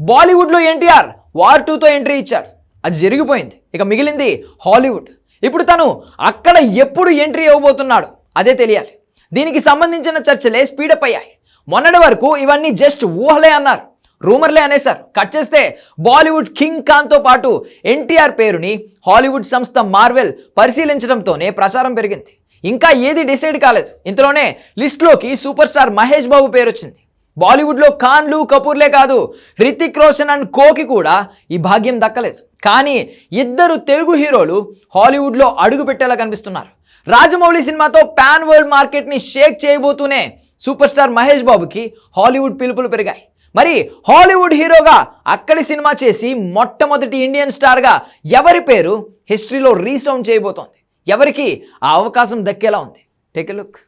బాలీవుడ్లో ఎన్టీఆర్ వార్ టూతో ఎంట్రీ ఇచ్చాడు. అది జరిగిపోయింది. ఇక మిగిలింది హాలీవుడ్. ఇప్పుడు తను అక్కడ ఎప్పుడు ఎంట్రీ ఇవ్వబోతున్నాడు? అదే తెలియాలి. దీనికి సంబంధించిన చర్చలే స్పీడప్ అయ్యాయి. మొన్నటి వరకు ఇవన్నీ జస్ట్ ఊహలే అన్నారు. రూమర్లే అనేసారు కట్ చేస్తే బాలీవుడ్ కింగ్ ఖాన్తో పాటు ఎన్టీఆర్ పేరుని హాలీవుడ్ సంస్థ మార్వెల్ పరిశీలించడంతోనే ప్రచారం పెరిగింది. ఇంకా ఏది డిసైడ్ కాలేదు. ఇంతలోనే లిస్ట్లోకి సూపర్ స్టార్ మహేష్ బాబు పేరు వచ్చింది బాలీవుడ్లో ఖాన్లు కపూర్లే కాదు రితిక్ రోషన్ అండ్ కోకి కూడా ఈ భాగ్యం దక్కలేదు. కానీ ఇద్దరు తెలుగు హీరోలు హాలీవుడ్లో అడుగు పెట్టేలా కనిపిస్తున్నారు. రాజమౌళి సినిమాతో పాన్ వరల్డ్ మార్కెట్ని షేక్ చేయబోతూనే సూపర్ స్టార్ మహేష్ బాబుకి హాలీవుడ్ పిలుపులు పెరిగాయి. మరి హాలీవుడ్ హీరోగా అక్కడి సినిమా చేసి మొట్టమొదటి ఇండియన్ స్టార్గా ఎవరి పేరు హిస్టరీలో రీసౌండ్ చేయబోతోంది? ఎవరికి ఆ అవకాశం దక్కేలా ఉంది? Take a look.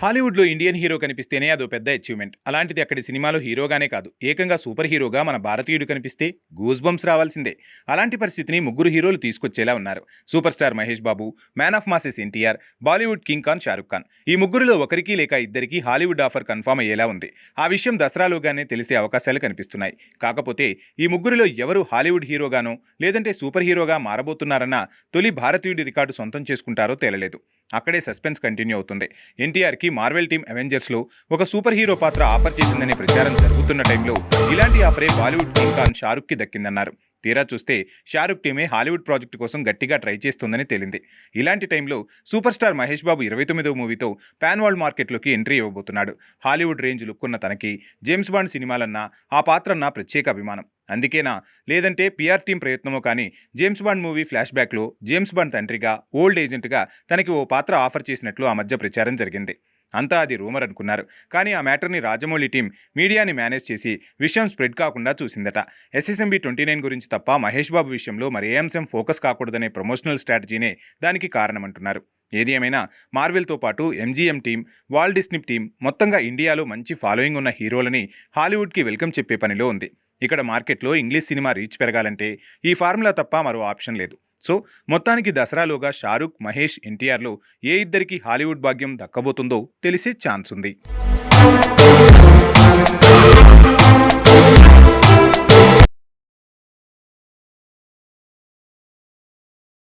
హాలీవుడ్లో ఇండియన్ హీరో కనిపిస్తేనే అదో పెద్ద అచీవ్మెంట్ అలాంటిది అక్కడి సినిమాలో హీరోగానే కాదు. ఏకంగా సూపర్ హీరోగా మన భారతీయుడు కనిపిస్తే గూస్ బంప్స్ రావాల్సిందే. అలాంటి పరిస్థితిని ముగ్గురు హీరోలు తీసుకొచ్చేలా ఉన్నారు. Super star Mahesh Babu man of masses NTR Bollywood king Khan Shahrukh Khan. ఈ ముగ్గురులో ఒకరికి లేక ఇద్దరికి హాలీవుడ్ ఆఫర్ కన్ఫర్మ్ అయ్యేలా ఉంది. ఆ విషయం దసరాలోగానే తెలిసే అవకాశాలు కనిపిస్తున్నాయి. కాకపోతే ఈ ముగ్గురిలో ఎవరు హాలీవుడ్ హీరోగానో లేదంటే సూపర్ హీరోగా మారబోతున్నారన్న తొలి భారతీయుడి రికార్డు సొంతం చేసుకుంటారో తేలలేదు. అక్కడే సస్పెన్స్ కంటిన్యూ అవుతుంది. ఎన్టీఆర్కి మార్వెల్ టీమ్ అవెంజర్స్లో ఒక సూపర్ హీరో పాత్ర ఆఫర్ చేసిందనే ప్రచారం జరుగుతున్న టైంలో ఇలాంటి ఆఫరే బాలీవుడ్ కింగ్ ఖాన్ షారుఖ్కి దక్కిందన్నారు. తీరా చూస్తే షారుఖ్ టీమే హాలీవుడ్ ప్రాజెక్టు కోసం గట్టిగా ట్రై చేస్తుందని తేలింది. ఇలాంటి టైంలో సూపర్ స్టార్ మహేష్ బాబు ఇరవై తొమ్మిదవ మూవీతో పాన్ వరల్డ్ మార్కెట్లోకి ఎంట్రీ ఇవ్వబోతున్నాడు. హాలీవుడ్ రేంజ్ లుక్కున్న తనకి జేమ్స్ బాండ్ సినిమాలన్నా ఆ పాత్రన్నా ప్రత్యేక అభిమానం. అందుకేనా? లేదంటే పిఆర్ టీం ప్రయత్నమో కానీ జేమ్స్ బాండ్ మూవీ ఫ్లాష్ బ్యాక్లో జేమ్స్ బాండ్ తండ్రిగా ఓల్డ్ ఏజెంట్గా తనకి ఓ పాత్ర ఆఫర్ చేసినట్లు ఆ మధ్య ప్రచారం జరిగింది. అంతా అది రూమర్ అనుకున్నారు. కానీ ఆ మ్యాటర్ని రాజమౌళి టీం మీడియాని మేనేజ్ చేసి విషయం స్ప్రెడ్ కాకుండా చూసిందట. ఎస్ఎస్ఎంబి ట్వంటీ నైన్ గురించి తప్ప మహేష్ బాబు విషయంలో మరి ఏ అంశం ఫోకస్ కాకూడదనే ప్రమోషనల్ స్ట్రాటజీనే దానికి కారణమంటున్నారు. ఏది ఏమైనా మార్వెల్తో పాటు MGM team Walt Disney team మొత్తంగా ఇండియాలో మంచి ఫాలోయింగ్ ఉన్న హీరోలని హాలీవుడ్కి వెల్కమ్ చెప్పే పనిలో ఉంది. ఇక్కడ మార్కెట్లో ఇంగ్లీష్ సినిమా రీచ్ పెరగాలంటే ఈ ఫార్ములా తప్ప మరో ఆప్షన్ లేదు. సో మొత్తానికి దసరాలోగా షారుఖ్ మహేష్ ఎన్టీఆర్లో ఏ ఇద్దరికి హాలీవుడ్ భాగ్యం దక్కబోతుందో తెలిసే ఛాన్స్ ఉంది.